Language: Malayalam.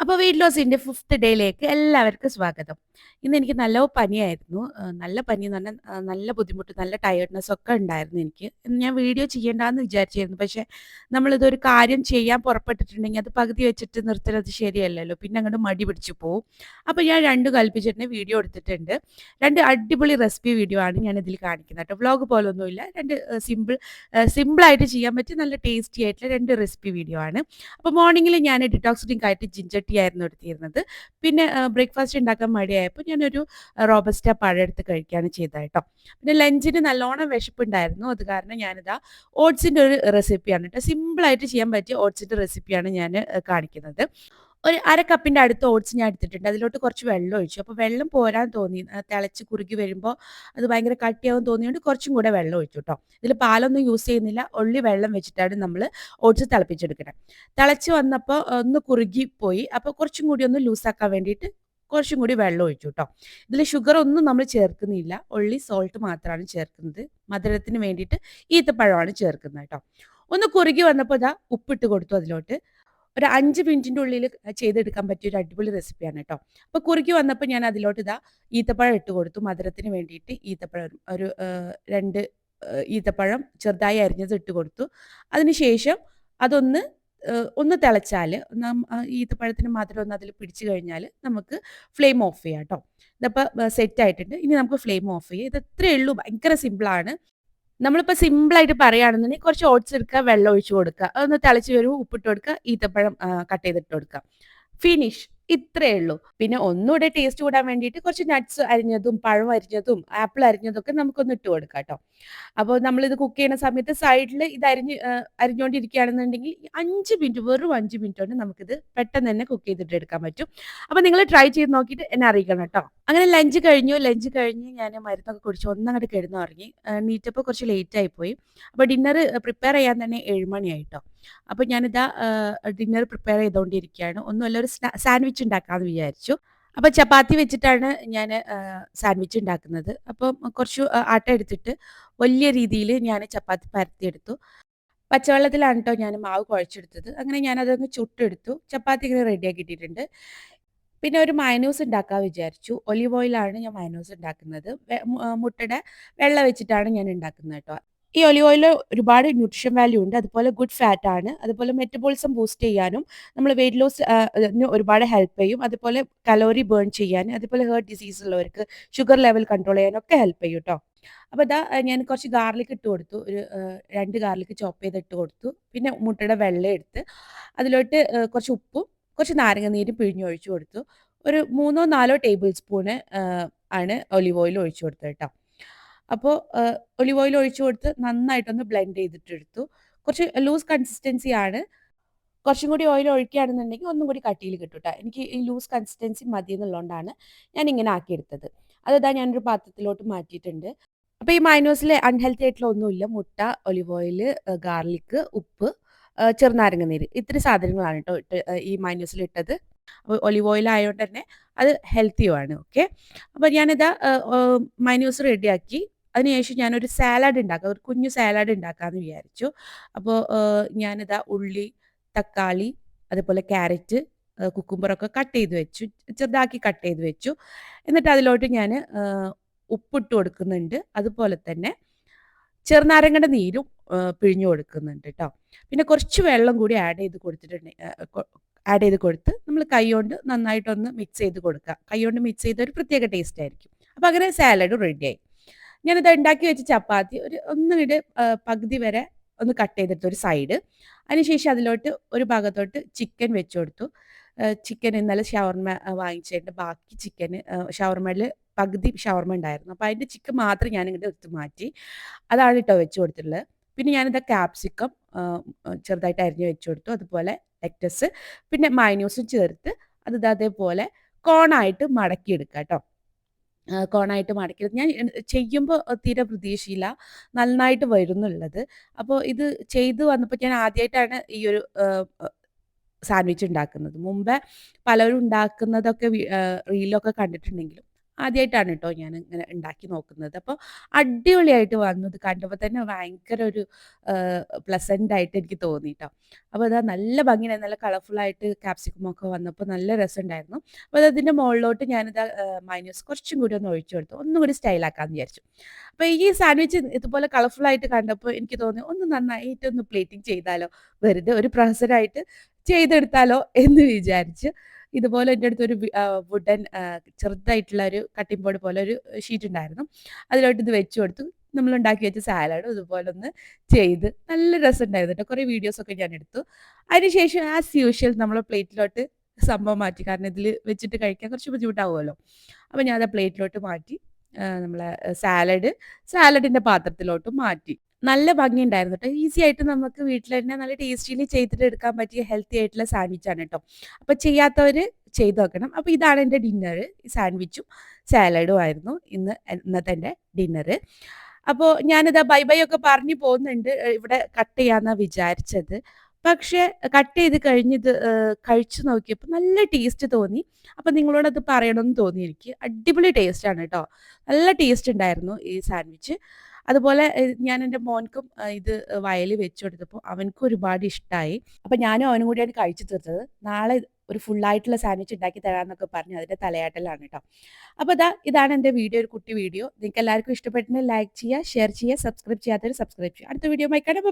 അപ്പോൾ വെയിറ്റ് ലോസിന്റെ ഫിഫ്ത്ത് ഡേയിലേക്ക് എല്ലാവർക്കും സ്വാഗതം. ഇന്ന് എനിക്ക് നല്ല പനിയായിരുന്നു. നല്ല പനി എന്ന് പറഞ്ഞാൽ നല്ല ബുദ്ധിമുട്ട്, നല്ല ടയർഡ്നെസ് ഒക്കെ ഉണ്ടായിരുന്നു എനിക്ക്. ഞാൻ വീഡിയോ ചെയ്യേണ്ടെന്ന് വിചാരിച്ചിരുന്നു. പക്ഷേ നമ്മളിതൊരു കാര്യം ചെയ്യാൻ പുറപ്പെട്ടിട്ടുണ്ടെങ്കിൽ അത് പകുതി വെച്ചിട്ട് നിർത്തലത് ശരിയല്ലല്ലോ. പിന്നെ അങ്ങോട്ട് മടി പിടിച്ചു പോവും. അപ്പോൾ ഞാൻ രണ്ട് കൽപ്പിച്ചിട്ട് വീഡിയോ എടുത്തിട്ടുണ്ട്. രണ്ട് അടിപൊളി റെസിപ്പി വീഡിയോ ആണ് ഞാൻ ഇതിൽ കാണിക്കുന്നത് കേട്ടോ. വ്ളോഗ് പോലൊന്നുമില്ല. രണ്ട് സിമ്പിൾ സിമ്പിളായിട്ട് ചെയ്യാൻ പറ്റിയ നല്ല ടേസ്റ്റി ആയിട്ടുള്ള രണ്ട് റെസിപ്പി വീഡിയോ ആണ്. അപ്പോൾ മോർണിംഗിൽ ഞാൻ ഡിറ്റോക്സിഡിങ് ആയിട്ട് ജിഞ്ചർ ആയിരുന്നു എടുത്തിരുന്നത്. പിന്നെ ബ്രേക്ക്ഫാസ്റ്റ് ഉണ്ടാക്കാൻ മടിയായപ്പോൾ ഞാനൊരു റോബസ്റ്റ പഴം എടുത്ത് കഴിക്കുകയാണ് ചെയ്തത് കേട്ടോ. പിന്നെ ലഞ്ചിന് നല്ലോണം വിശപ്പുണ്ടായിരുന്നു. അത് കാരണം ഞാനിതാ ഓട്സിന്റെ ഒരു റെസിപ്പിയാണ് കേട്ടോ. സിമ്പിളായിട്ട് ചെയ്യാൻ പറ്റിയ ഓട്സിന്റെ റെസിപ്പിയാണ് ഞാൻ കാണിക്കുന്നത്. ഒരു 1/2 കപ്പിന്റെ അടുത്ത് ഓട്സ് ഞാൻ എടുത്തിട്ടുണ്ട്. അതിലോട്ട് കുറച്ച് വെള്ളം ഒഴിച്ചു. അപ്പോൾ വെള്ളം പോരാൻ തോന്നി. തിളച്ച് കുറുകി വരുമ്പോൾ അത് ഭയങ്കര കട്ടിയാവും തോന്നിയോണ്ട് കുറച്ചും കൂടെ വെള്ളം ഒഴിച്ചു കേട്ടോ. ഇതിൽ പാലൊന്നും യൂസ് ചെയ്യുന്നില്ല. ഉള്ളി വെള്ളം വെച്ചിട്ടാണ് നമ്മൾ ഓട്സ് തിളപ്പിച്ചെടുക്കുന്നത് തിളച്ച് വന്നപ്പോൾ ഒന്ന് കുറുകി പോയി. അപ്പോൾ കുറച്ചും കൂടി ഒന്ന് ലൂസാക്കാൻ വേണ്ടിയിട്ട് കുറച്ചും കൂടി വെള്ളം ഒഴിച്ചു കേട്ടോ. ഇതിൽ ഷുഗർ ഒന്നും നമ്മൾ ചേർക്കുന്നില്ല. ഉള്ളി സോൾട്ട് മാത്രമാണ് ചേർക്കുന്നത്. മധുരത്തിന് വേണ്ടിയിട്ട് ഈത്തപ്പഴമാണ് ചേർക്കുന്നത് കേട്ടോ. ഒന്ന് കുറുകി വന്നപ്പോൾ ഇതാ ഉപ്പിട്ട് കൊടുത്തു അതിലോട്ട്. ഒരു അഞ്ച് മിനിറ്റിന്റെ ഉള്ളിൽ ചെയ്തെടുക്കാൻ പറ്റിയ ഒരു അടിപൊളി റെസിപ്പിയാണ് കേട്ടോ. അപ്പോൾ കുറുക്കി വന്നപ്പോൾ ഞാൻ അതിലോട്ട് ഇതാ ഈത്തപ്പഴം ഇട്ട് കൊടുത്തു. മധുരത്തിന് വേണ്ടിയിട്ട് ഈത്തപ്പഴം ഒരു രണ്ട് ഈത്തപ്പഴം ചെറുതായി അരിഞ്ഞത് ഇട്ട് കൊടുത്തു. അതിനുശേഷം അതൊന്ന് ഒന്ന് തിളച്ചാൽ ഈത്തപ്പഴത്തിന് മാത്രം ഒന്ന് അതിൽ പിടിച്ചു കഴിഞ്ഞാൽ നമുക്ക് ഫ്ലെയിം ഓഫ് ചെയ്യാം കേട്ടോ. ഇതപ്പോൾ സെറ്റ് ആയിട്ടുണ്ട്. ഇനി നമുക്ക് ഫ്ലെയിം ഓഫ് ചെയ്യാം. ഇത് ഇത്രയേ ഉള്ളൂ. ഭയങ്കര സിമ്പിളാണ്. നമ്മളിപ്പോൾ സിമ്പിളായിട്ട് പറയുകയാണെന്നുണ്ടെങ്കിൽ കുറച്ച് ഓട്സ് എടുക്കുക, വെള്ളം ഒഴിച്ച് കൊടുക്കുക. അതൊന്ന് തിളച്ച് വരുമ്പോൾ ഉപ്പിട്ട് കൊടുക്കുക, ഈത്തപ്പഴം കട്ട് ചെയ്തിട്ട് കൊടുക്കുക. ഫിനിഷ്. ഇത്രയേ ഉള്ളൂ. പിന്നെ ഒന്നുകൂടെ ടേസ്റ്റ് കൂടാൻ വേണ്ടിയിട്ട് കുറച്ച് നട്ട്സ് അരിഞ്ഞതും, പഴം അരിഞ്ഞതും, ആപ്പിൾ അരിഞ്ഞതും ഒക്കെ നമുക്കൊന്ന് ഇട്ട് കൊടുക്കാം കേട്ടോ. അപ്പോൾ നമ്മളിത് കുക്ക് ചെയ്യുന്ന സമയത്ത് സൈഡിൽ ഇത് അരിഞ്ഞ് അരിഞ്ഞുകൊണ്ടിരിക്കുകയാണെന്നുണ്ടെങ്കിൽ അഞ്ച് മിനിറ്റ് വെറും അഞ്ച് മിനിറ്റ് കൊണ്ട് നമുക്കിത് പെട്ടെന്ന് തന്നെ കുക്ക് ചെയ്തിട്ട് എടുക്കാൻ പറ്റും. അപ്പോൾ നിങ്ങൾ ട്രൈ ചെയ്ത് നോക്കിയിട്ട് എന്നെ അറിയിക്കണം കേട്ടോ. അങ്ങനെ ലഞ്ച് കഴിഞ്ഞു. ലഞ്ച് കഴിഞ്ഞ് ഞാൻ മരുന്നൊക്കെ കുടിച്ച് ഒന്നങ്ങോട്ട് കിടന്നു ഇറങ്ങി നീറ്റപ്പോൾ കുറച്ച് ലേറ്റ് ആയിപ്പോയി. അപ്പോൾ ഡിന്നർ പ്രിപ്പയർ ചെയ്യാൻ തന്നെ ഏഴുമണിയായിട്ടോ അപ്പോൾ ഞാനിതാ ഡിന്നർ പ്രിപ്പയർ ചെയ്തുകൊണ്ടിരിക്കുകയാണ്. ഒന്നുമല്ല ഒരു സാൻഡ്വിച്ച് ഉണ്ടാക്കാമെന്ന് വിചാരിച്ചു. അപ്പോൾ ചപ്പാത്തി വെച്ചിട്ടാണ് ഞാൻ സാൻഡ്വിച്ച് ഉണ്ടാക്കുന്നത്. അപ്പം കുറച്ച് ആട്ട എടുത്തിട്ട് വലിയ രീതിയിൽ ഞാൻ ചപ്പാത്തി പരത്തിയെടുത്തു. പച്ചവെള്ളത്തിലാണ് കേട്ടോ ഞാൻ മാവ് കുഴച്ചെടുത്തത്. അങ്ങനെ ഞാനതങ്ങ് ചുട്ടെടുത്തു. ചപ്പാത്തി ഇങ്ങനെ റെഡിയാക്കി ഇട്ടിട്ടുണ്ട്. പിന്നെ ഒരു മയനൂസ് ഉണ്ടാക്കാൻ വിചാരിച്ചു. ഒലിവ് ഓയിലാണ് ഞാൻ മയനൂസ് ഉണ്ടാക്കുന്നത്. മുട്ടയുടെ വെള്ള വെച്ചിട്ടാണ് ഞാൻ ഉണ്ടാക്കുന്നത് കേട്ടോ. ഈ ഒലിവ് ഓയിൽ ഒരുപാട് ന്യൂട്രിഷൻ വാല്യൂ ഉണ്ട്. അതുപോലെ ഗുഡ് ഫാറ്റ് ആണ്. അതുപോലെ മെറ്റബോളിസം ബൂസ്റ്റ് ചെയ്യാനും നമ്മൾ വെയിറ്റ് ലോസ് ഒരുപാട് ഹെൽപ്പ് ചെയ്യും. അതുപോലെ കലോറി ബേൺ ചെയ്യാനും അതുപോലെ ഹേർട്ട് ഡിസീസ് ഉള്ളവർക്ക് ഷുഗർ ലെവൽ കൺട്രോൾ ചെയ്യാനൊക്കെ ഹെൽപ്പ് ചെയ്യും കേട്ടോ. അപ്പോൾ ഇതാ ഞാൻ കുറച്ച് ഗാർലിക് ഇട്ട് കൊടുത്തു. ഒരു രണ്ട് ഗാർലിക് ചോപ്പ് ചെയ്ത് ഇട്ട് കൊടുത്തു. പിന്നെ മുട്ടയുടെ വെള്ളം എടുത്ത് അതിലോട്ട് കുറച്ച് ഉപ്പും കുറച്ച് നാരങ്ങ നീര് പിഴിഞ്ഞൊഴിച്ചു കൊടുത്തു. ഒരു 3ഓ 4ഓ ടേബിൾ സ്പൂണ് ആണ് ഒലിവ് ഓയിൽ ഒഴിച്ചു കൊടുത്തത് കേട്ടോ. അപ്പോൾ ഒലിവ് ഓയിൽ ഒഴിച്ചു കൊടുത്ത് നന്നായിട്ടൊന്ന് ബ്ലെൻഡ് ചെയ്തിട്ടെടുത്തു. കുറച്ച് ലൂസ് കൺസിസ്റ്റൻസി ആണ്. കുറച്ചും കൂടി ഓയിൽ ഒഴിക്കുകയാണെന്നുണ്ടെങ്കിൽ ഒന്നും കൂടി കട്ടിയിൽ കിട്ടും കേട്ടോ. എനിക്ക് ഈ ലൂസ് കൺസിസ്റ്റൻസി മതി എന്നുള്ളതുകൊണ്ടാണ് ഞാൻ ഇങ്ങനെ ആക്കിയെടുത്തത്. അതാ ഞാനൊരു പാത്രത്തിലോട്ട് മാറ്റിയിട്ടുണ്ട്. അപ്പോൾ ഈ മൈനോസിൽ അൺഹെൽത്തി ആയിട്ടുള്ള ഒന്നുമില്ല. മുട്ട, ഒലിവ് ഓയിൽ, ഗാർലിക്, ഉപ്പ്, ഏഹ് ചെറുനാരങ്ങാനീര് ഇത്തിരി സാധനങ്ങളാണ് കേട്ടോ ഈ മൈനസിൽ ഇട്ടത്. അപ്പോൾ ഒലിവ് ഓയിൽ ആയതുകൊണ്ട് തന്നെ അത് ഹെൽത്തിയുമാണ്. ഓക്കെ. അപ്പോൾ ഞാനിതാ മൈനൂസ് റെഡിയാക്കി. അതിനുശേഷം ഞാനൊരു സാലഡ് ഉണ്ടാക്കാം. ഒരു കുഞ്ഞു സാലഡ് ഉണ്ടാക്കാമെന്ന് വിചാരിച്ചു. അപ്പോൾ ഞാനിതാ ഉള്ളി, തക്കാളി, അതുപോലെ ക്യാരറ്റ്, കുക്കുംബറൊക്കെ കട്ട് ചെയ്ത് വെച്ചു. ചെറുതാക്കി കട്ട് ചെയ്ത് വെച്ചു. എന്നിട്ട് അതിലോട്ട് ഞാൻ ഉപ്പിട്ട് കൊടുക്കുന്നുണ്ട്. അതുപോലെ തന്നെ ചെറുനാരങ്ങയുടെ നീരും പിഴിഞ്ഞു കൊടുക്കുന്നുണ്ട് കേട്ടോ. പിന്നെ കുറച്ച് വെള്ളം കൂടി ആഡ് ചെയ്ത് കൊടുത്തിട്ടുണ്ട് ആഡ് ചെയ്ത് കൊടുത്ത് നമ്മൾ കൈകൊണ്ട് നന്നായിട്ടൊന്ന് മിക്സ് ചെയ്ത് കൊടുക്കുക. കൈകൊണ്ട് മിക്സ് ചെയ്ത ഒരു പ്രത്യേക ടേസ്റ്റ് ആയിരിക്കും. അപ്പോൾ അങ്ങനെ സാലഡ് റെഡിയായി. ഞാനിത് ഉണ്ടാക്കി വെച്ച ചപ്പാത്തി ഒരു ഒന്ന് ഏഹ് പകുതി വരെ ഒന്ന് കട്ട് ചെയ്തെടുത്തു ഒരു സൈഡ്. അതിനുശേഷം അതിലോട്ട് ഒരു ഭാഗത്തോട്ട് ചിക്കൻ വെച്ച് കൊടുത്തു. ചിക്കൻ ഇന്നലെ ഷവർമ വാങ്ങിച്ചതിന്റെ ബാക്കി ചിക്കന് ഏഹ് ഷവർമ്മയിൽ പകുതി ഷവർമ ഉണ്ടായിരുന്നു. അപ്പോൾ അതിന്റെ ചിക്കൻ മാത്രം ഞാനിങ്ങോട്ട് എടുത്ത് മാറ്റി. അതാണ് കേട്ടോ വെച്ച് കൊടുത്തിട്ടുള്ളത്. പിന്നെ ഞാനിത് ക്യാപ്സിക്കം ചെറുതായിട്ട് അരിഞ്ഞ് വെച്ച് കൊടുത്തു. അതുപോലെ ലെറ്റസ് പിന്നെ മൈനൂസും ചേർത്ത് അത് അതേപോലെ കോണായിട്ട് മടക്കിയെടുക്കുക കേട്ടോ. കോണായിട്ട് മടക്കി ഞാൻ ചെയ്യുമ്പോൾ തീരെ പ്രതീക്ഷയില്ല. നന്നായിട്ട് വരുന്നുള്ളത് അപ്പോൾ ഇത് ചെയ്തു വന്നപ്പോൾ ഞാൻ ആദ്യമായിട്ടാണ് ഈ ഒരു സാൻഡ്വിച്ച് ഉണ്ടാക്കുന്നത്. മുമ്പേ പലരും ഉണ്ടാക്കുന്നതൊക്കെ റീലൊക്കെ കണ്ടിട്ടുണ്ടെങ്കിലും ആദ്യമായിട്ടാണ് കേട്ടോ ഞാൻ ഇങ്ങനെ ഉണ്ടാക്കി നോക്കുന്നത്. അപ്പോൾ അടിപൊളിയായിട്ട് വന്നത് കണ്ടപ്പോൾ തന്നെ ഭയങ്കര ഒരു പ്ലസന്റ് ആയിട്ട് എനിക്ക് തോന്നി ട്ടോ. അപ്പോൾ അതാ നല്ല ഭംഗിയുണ്ടായി നല്ല കളർഫുള്ളായിട്ട് ക്യാപ്സിക്കമൊക്കെ വന്നപ്പോൾ നല്ല രസമുണ്ടായിരുന്നു. അപ്പോൾ അത് അതിന്റെ മുകളിലോട്ട് ഞാനിത് മൈനസ് കുറച്ചും കൂടി ഒന്ന് ഒഴിച്ചു കൊടുത്തു. ഒന്നും കൂടി സ്റ്റൈലാക്കാമെന്ന് വിചാരിച്ചു. അപ്പോൾ ഈ സാൻഡ്വിച്ച് ഇതുപോലെ കളർഫുള്ളായിട്ട് കണ്ടപ്പോൾ എനിക്ക് തോന്നി ഒന്ന് നന്നായിട്ട് ഒന്ന് പ്ലേറ്റിംഗ് ചെയ്താലോ? വെറുതെ ഒരു പ്രഹസനമായിട്ട് ചെയ്തെടുത്താലോ എന്ന് വിചാരിച്ച് ഇതുപോലെ എന്റെ അടുത്തൊരു വുഡൻ ചെറുതായിട്ടുള്ള ഒരു കട്ടിംഗ് ബോർഡ് പോലെ ഒരു ഷീറ്റ് ഉണ്ടായിരുന്നു. അതിലോട്ട് ഇത് വെച്ച് കൊടുത്തു. നമ്മൾ ഉണ്ടാക്കി വെച്ച സാലഡ് ഇതുപോലെ ഒന്ന് ചെയ്ത് നല്ല രസമുണ്ടായിരുന്നു കേട്ടോ. കുറേ വീഡിയോസൊക്കെ ഞാൻ എടുത്തു. അതിനുശേഷം ആസ് യൂഷ്വൽ നമ്മൾ പ്ലേറ്റിലോട്ട് സംഭവം മാറ്റി. കാരണം ഇതിൽ വെച്ചിട്ട് കഴിക്കാൻ കുറച്ച് ബുദ്ധിമുട്ടാവുമല്ലോ. അപ്പോൾ ഞാൻ അത് പ്ലേറ്റിലോട്ട് മാറ്റി. നമ്മളെ സാലഡ് സാലഡിന്റെ പാത്രത്തിലോട്ട് മാറ്റി. നല്ല ഭംഗിയുണ്ടായിരുന്നു കേട്ടോ. ഈസി ആയിട്ട് നമുക്ക് വീട്ടിൽ തന്നെ നല്ല ടേസ്റ്റിലി ചെയ്തിട്ട് എടുക്കാൻ പറ്റിയ ഹെൽത്തി ആയിട്ടുള്ള സാൻഡ്വിച്ചാണ് കേട്ടോ. അപ്പോൾ ചെയ്യാത്തവർ ചെയ്തു നോക്കണം. അപ്പോൾ ഇതാണ് എന്റെ ഡിന്നർ. സാൻഡ്വിച്ചും സാലഡും ആയിരുന്നു ഇന്ന് ഇന്നത്തെ എന്റെ ഡിന്നർ. അപ്പോൾ ഞാനിതാ ബൈ ബൈ ഒക്കെ പറഞ്ഞു പോകുന്നുണ്ട്. ഇവിടെ കട്ട് ചെയ്യാമെന്നാണ് വിചാരിച്ചത്. പക്ഷേ കട്ട് ചെയ്ത് കഴിഞ്ഞത് കഴിച്ചു നോക്കിയപ്പോൾ നല്ല ടേസ്റ്റ് തോന്നി. അപ്പോൾ അത് പറയണമെന്ന് തോന്നി എനിക്ക്. അടിപൊളി ടേസ്റ്റാണ് കേട്ടോ. നല്ല ടേസ്റ്റ് ഉണ്ടായിരുന്നു ഈ സാൻഡ്വിച്ച്. അതുപോലെ ഞാൻ എന്റെ മോൻക്കും ഇത് വയലിൽ വെച്ചു കൊടുത്തപ്പോൾ അവൻക്കും ഒരുപാട് ഇഷ്ടമായി. അപ്പം ഞാനും അവനും കൂടിയാണ് കഴിച്ചു തീർത്തത്. നാളെ ഒരു ഫുള്ളായിട്ടുള്ള സാൻഡ്വിച്ച് ഉണ്ടാക്കി തരാമെന്നൊക്കെ പറഞ്ഞ് അതിന്റെ തലയാട്ടലാണ് കേട്ടോ. അപ്പോൾ ഇതാ ഇതാണ് എന്റെ വീഡിയോ ഒരു കുട്ടി വീഡിയോ. നിങ്ങൾക്ക് എല്ലാവർക്കും ഇഷ്ടപ്പെട്ടെങ്കിൽ ലൈക്ക് ചെയ്യുക, ഷെയർ ചെയ്യുക, സബ്സ്ക്രൈബ് ചെയ്യാത്തവർ സബ്സ്ക്രൈബ് ചെയ്യുക. അടുത്ത വീഡിയോ കാണാം.